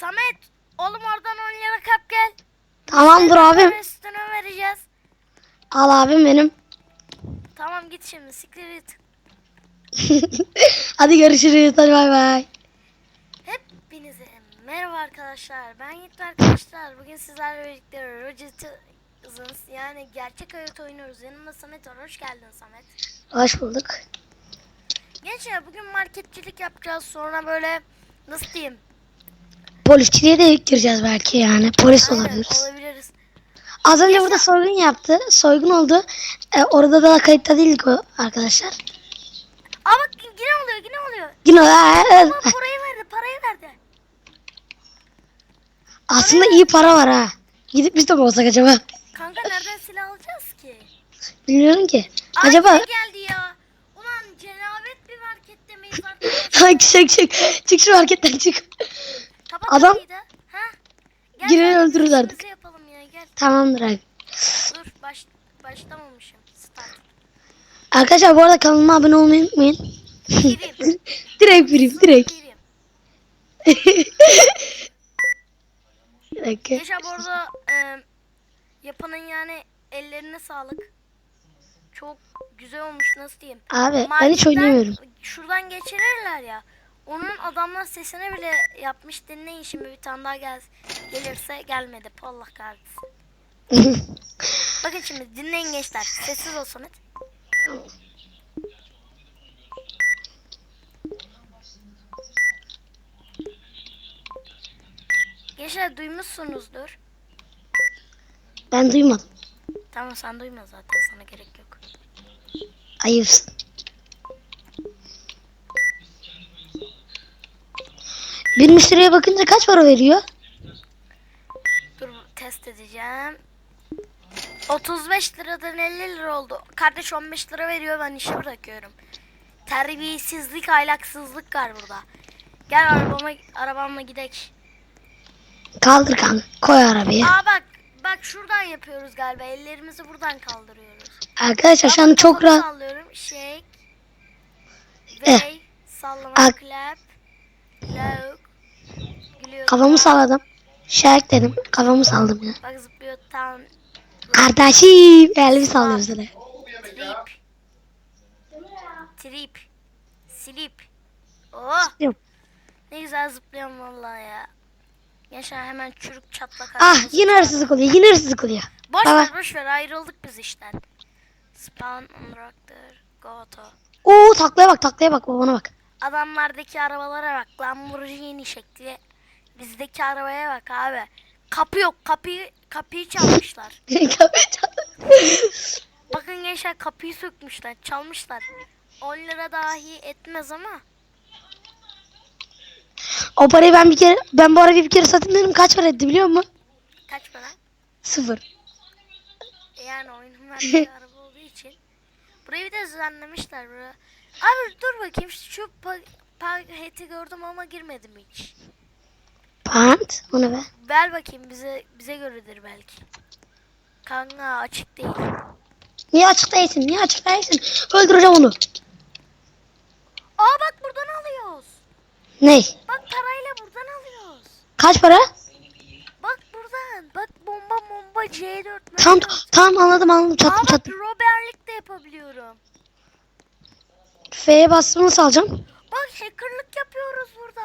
Samet oğlum oradan 10 lira kap gel. Tamamdır abim. Üstüne vereceğiz. Al abim benim. Tamam git şimdi siktir git. Hadi görüşürüz. Hadi bay bay. Hepinize merhaba arkadaşlar. Ben Yiğit arkadaşlar. Bugün sizlerle birlikte Roget'ız yani gerçek hayat oynuyoruz. Yanımda Samet var. Hoş geldin Samet. Hoş bulduk. Gençler bugün marketçilik yapacağız. Sonra böyle nasıl diyeyim? Polisçiliğe de gireceğiz belki yani. Polis Aynen, olabiliriz. olabiliriz. Az önce burada soygun yaptı. Soygun oldu. Ee, orada da kayıtta değildik o arkadaşlar. Bak yine oluyor yine oluyor. Yine Ama parayı verdi parayı verdi. aslında iyi para var ha. Gidip biz de mi olsak acaba? Kanka nereden silah alacağız ki? Bilmiyorum ki. Ay, Acaba geldi ya. Ulan cenabet bir markette miyiz arkadaşlar? Hangi çık çık. Çık şu marketten çık. Kapat Adam- kapıyı da. Ha? Gel, Girer gel, öldürürüz artık. yapalım ya gel. Tamamdır abi. Dur baş, başlamamışım. Start. Arkadaşlar bu arada kanalıma abone olmayı unutmayın. Gireyim. direkt biriyim direkt. Gireyim. Bir dakika. Yaşa bu arada e, yapanın yani ellerine sağlık. Çok güzel olmuş nasıl diyeyim. Abi ben hiç Marketten oynamıyorum. Şuradan geçirirler ya. Onun adamlar sesine bile yapmış. Dinleyin şimdi bir tane daha gel gelirse gelmedi. Allah kahretsin. Bakın şimdi dinleyin gençler. Sessiz ol Samet. Gençler duymuşsunuzdur. ben duymadım. Tamam sen duyma zaten sana gerek yok. Ayıpsın. Bir müşteriye bakınca kaç para veriyor? Dur test edeceğim. 35 liradan 50 lira oldu. Kardeş 15 lira veriyor ben işi bırakıyorum. Terbiyesizlik, ahlaksızlık var burada. Gel arabama arabamla gidek. Kaldır kanka. Koy arabaya. Aa bak bak şuradan yapıyoruz galiba. Ellerimizi buradan kaldırıyoruz. Arkadaşlar şu an çok rahat. sallıyorum. Shake. Eh. Way. Sallama. Ak- Clap. Look. Kafamı salladım. Şark dedim. Kafamı salladım ya. Bak zıplıyor. Tam. Kardeşim. Elimi sallıyorum sana. Trip. Trip. Slip. Oh. Yok. Ne güzel zıplıyorum vallahi ya. Yaşar hemen çürük çatlak Ah yine hırsızlık oluyor. Yine hırsızlık oluyor. Boş Baba. ver boş ver ayrıldık biz işten. Spawn unlocked. Go to. Oo taklaya bak taklaya bak babana bak. Adamlardaki arabalara bak. Lamborghini şekli. Bizdeki arabaya bak abi. Kapı yok. Kapıyı kapıyı çalmışlar. Bakın gençler kapıyı sökmüşler. Çalmışlar. 10 lira dahi etmez ama. o parayı ben bir kere ben bu arabayı bir kere satın dedim kaç para etti biliyor musun? Kaç para? Sıfır. E Yani oyunun verdiği araba olduğu için. Burayı bir de düzenlemişler. Buraya. Abi dur bakayım şu pa- paketi gördüm ama girmedim hiç. Pant. O ne be? Ver bakayım bize bize göredir belki. Kanka açık değil. Niye açık değilsin? Niye açık değilsin? Öldüreceğim onu. Aa bak buradan alıyoruz. Ney? Bak parayla buradan alıyoruz. Kaç para? Bak buradan. Bak bomba bomba C4. Tam M4. tam anladım anladım Aa çattım bak çattım. Robert'lik de yapabiliyorum. F'ye bastım nasıl alacağım? Bak hackerlık yapıyoruz burada.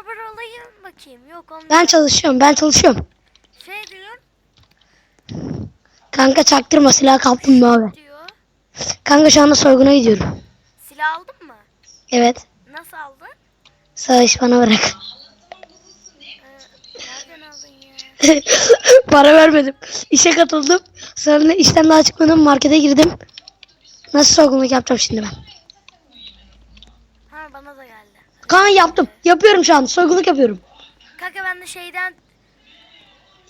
Dur Robert alayım bakayım. Yok olmuyor. Ben çalışıyorum ben çalışıyorum. Şey diyor. Kanka çaktırma silah kaptım mı abi? Diyor. Kanka şu anda soyguna gidiyorum. Silah aldın mı? Evet. Nasıl aldın? Savaş bana bırak. Nereden aldın ya? Para vermedim. İşe katıldım. Sonra işten daha çıkmadım markete girdim. Nasıl soygunluk yapacağım şimdi ben? Ha bana da geldi. Kaan yaptım. Yapıyorum şu an. Soygunluk yapıyorum. Kanka ben de şeyden...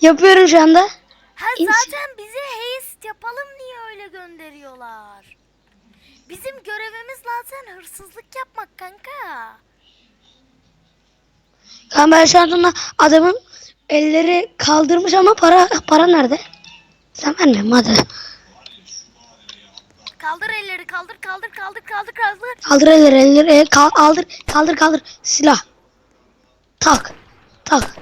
Yapıyorum şu anda. Ha zaten bizi heist yapalım diye öyle gönderiyorlar. Bizim görevimiz zaten hırsızlık yapmak kanka. Kaan ben şu anda adamın elleri kaldırmış ama para para nerede? Sen vermiyorum hadi. Kaldır elleri kaldır kaldır kaldır kaldır kaldır. Kaldır elleri elleri el, kal- kaldır kaldır kaldır silah. Tak tak.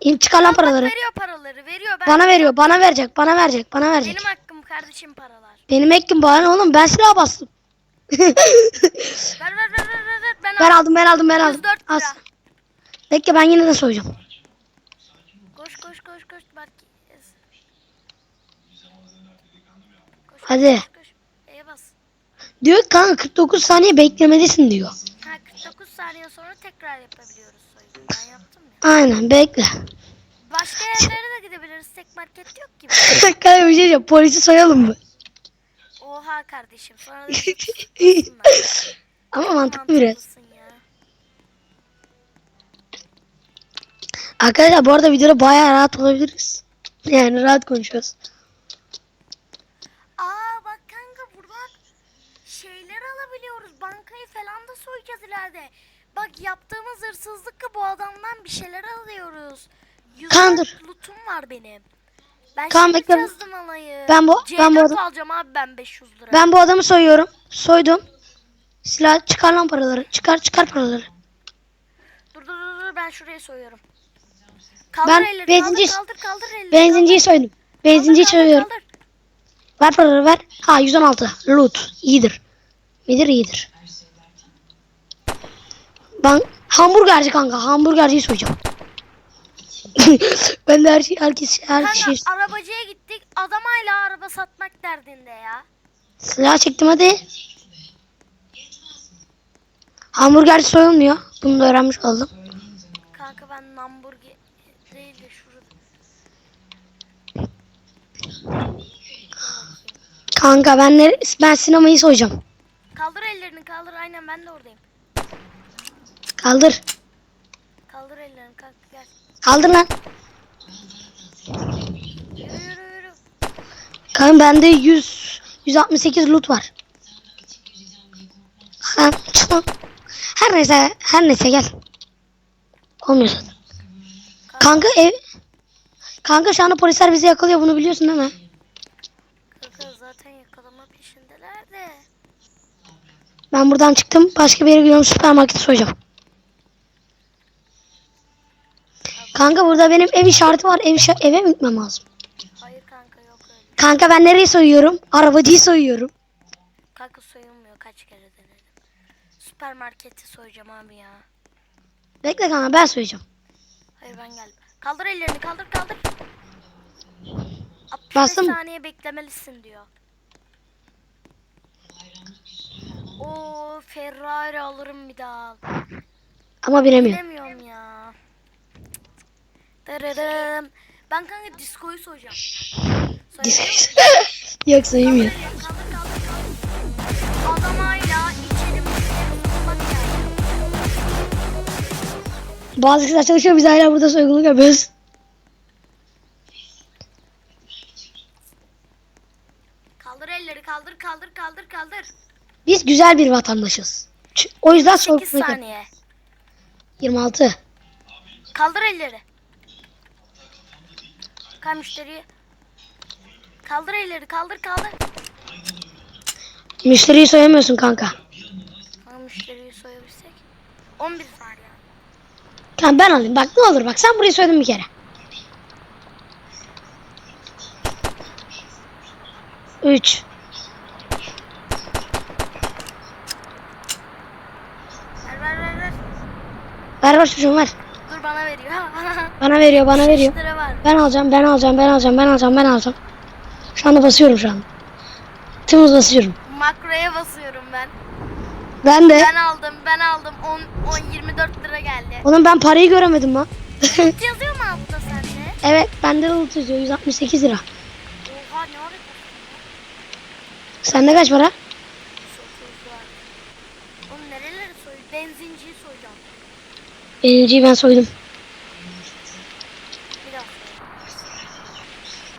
İn çıkar lan Bak, paraları. veriyor paraları veriyor. Ben Bana veriyor bana verecek bana verecek bana verecek. Benim hakkım kardeşim paralar. Benim ekkim bana oğlum ben silah bastım. Ver ver ver ver ver. Ben, ben aldım. ben aldım ben aldım. 104 lira. Az. Bekle ben yine de soyacağım. Koş koş koş koş. Koş, Hadi. Koş, koş. E'ye bas. Diyor ki, kanka 49 saniye beklemelisin diyor. Ha 49 saniye sonra tekrar yapabiliyoruz soyunu. Ben yaptım ya. Aynen bekle. Başka yerlere de gidebiliriz. Tek market yok gibi. kanka bir şey diyeceğim polisi soyalım mı? Oha kardeşim. Sonra da. Ama mantıklı biraz. Arkadaşlar bu arada videoda bayağı rahat olabiliriz. Yani rahat konuşuyoruz. Aa bak kanka buradan şeyler alabiliyoruz. Bankayı falan da soyacağız ileride. Bak yaptığımız hırsızlıkla bu adamdan bir şeyler alıyoruz. Kandır. dört lootum var benim. Ben şimdi bekle. alayı. Ben bu- ben bu C4 adam- alacağım abi ben 500 lira. Ben bu adamı soyuyorum. Soydum. Silah çıkar lan paraları. Çıkar çıkar paraları. Dur dur dur, dur ben şuraya soyuyorum. Kaldır Ben elleri benzinci- kaldır kaldır kaldır elleri. Benzinciyi soydum. Benzinciyi soyuyorum. kaldır. Ver paraları ver. Ha 116. Loot. İyidir. İyidir iyidir. Ben hamburgerci kanka. Hamburgerciyi soyacağım. ben de her şey herkes her Kanka şey arabacıya gittik adam hala araba satmak derdinde ya. silah çektim hadi. Hamburgerci soyulmuyor. Bunu da öğrenmiş oldum. Kanka ben hamburger değil de şurada. Kanka ben ne, ben sinemayı soyacağım. Kaldır ellerini kaldır aynen ben de oradayım. Kaldır. Kaldır ellerini kalk gel. Kaldır lan. Yürü yürü yürü. Kanka bende 100 168 loot var. Ha. Her neyse her neyse gel. Olmuyor zaten. Kanka ev Kanka şu anda polisler bizi yakalıyor bunu biliyorsun değil mi? Kanka zaten yakalama peşindeler de. Ben buradan çıktım. Başka bir yere gidiyorum süpermarkete soyacağım. Kanka burada benim ev işareti var. Ev işa- eve mi gitmem lazım? Hayır kanka yok öyle. Kanka ben nereyi soyuyorum? Arabacıyı soyuyorum. Kanka soyulmuyor kaç kere denedim. Süpermarketi soyacağım abi ya. Bekle kanka ben soyacağım. Hayır ben geldim. Kaldır ellerini kaldır kaldır. 65 Bastın mı? saniye beklemelisin diyor. Oo Ferrari alırım bir daha. Ama bilemiyorum. Bilemiyorum ya. Dararım. Ben kanka diskoyu. Soyabiliyor muyum? Yok sayılmıyor. Kaldır kaldır kaldır. Adam hala içeri Bak yani. Bazı kızlar çalışıyor biz hala burada soygunluk yapıyoruz. Kaldır elleri kaldır kaldır kaldır kaldır. Biz güzel bir vatandaşız. Ç- O yüzden 8 soygunluk yapıyoruz. saniye. 26. Kaldır elleri. Kay müşteriyi. Kaldır elleri kaldır kaldır. Müşteriyi soyamıyorsun kanka. Ha müşteriyi soyabilsek. 11 saniye. Kanka ben alayım. Bak ne olur bak sen burayı soydun bir kere. Üç. Ver ver ver ver. Ver çocuğum ver. Dur bana veriyor. Bana veriyor bana veriyor. 5 lira var. Ben alacağım ben alacağım ben alacağım ben alacağım ben alacağım. Şu anda basıyorum şu anda. Tüm hız basıyorum. Makroya basıyorum ben. Ben de. Ben aldım ben aldım. 10, 10 24 lira geldi. Oğlum ben parayı göremedim lan. Yazıyor mu altta sende? evet bende de loot yazıyor 168 lira. Oha ne ara Sende kaç para? 30 var. Oğlum nereleri soy? Benzinciyi soyacağım. Birinciyi ben soydum.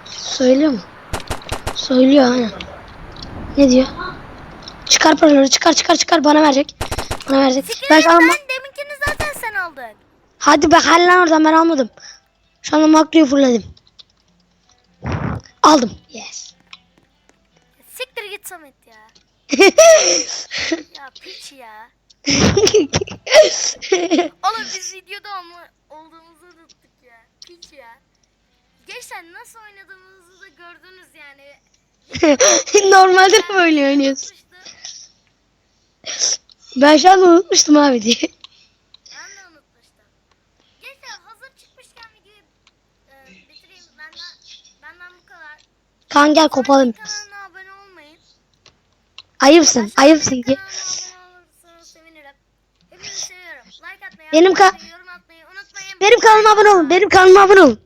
Söylüyor mu? Söylüyor aynen. Ne diyor? Çıkar paraları çıkar çıkar çıkar bana verecek. Bana verecek. Siktir Ben ben, deminkini zaten sen aldın. Hadi be hal lan oradan ben almadım. Şu anda makroyu fullledim. Aldım. Yes. Siktir git Samet. Ya piç ya. Oğlum biz videoda olma, olduğumuzu unuttuk ya. Piç ya. Gençler nasıl oynadığımızı da gördünüz yani. Normalde mi böyle oynuyorsun? Ben şu an unutmuştum abi diye. Ben de unutmuştum. Gençler hazır çıkmışken videoyu e, bitireyim. Benden, benden bu kadar. Kan gel kopalım. Kanalına abone olmayın. Ayıpsın. Ayıpsın ki. Benim ka-. Benim kanalıma abone olun. Benim kanalıma abone olun.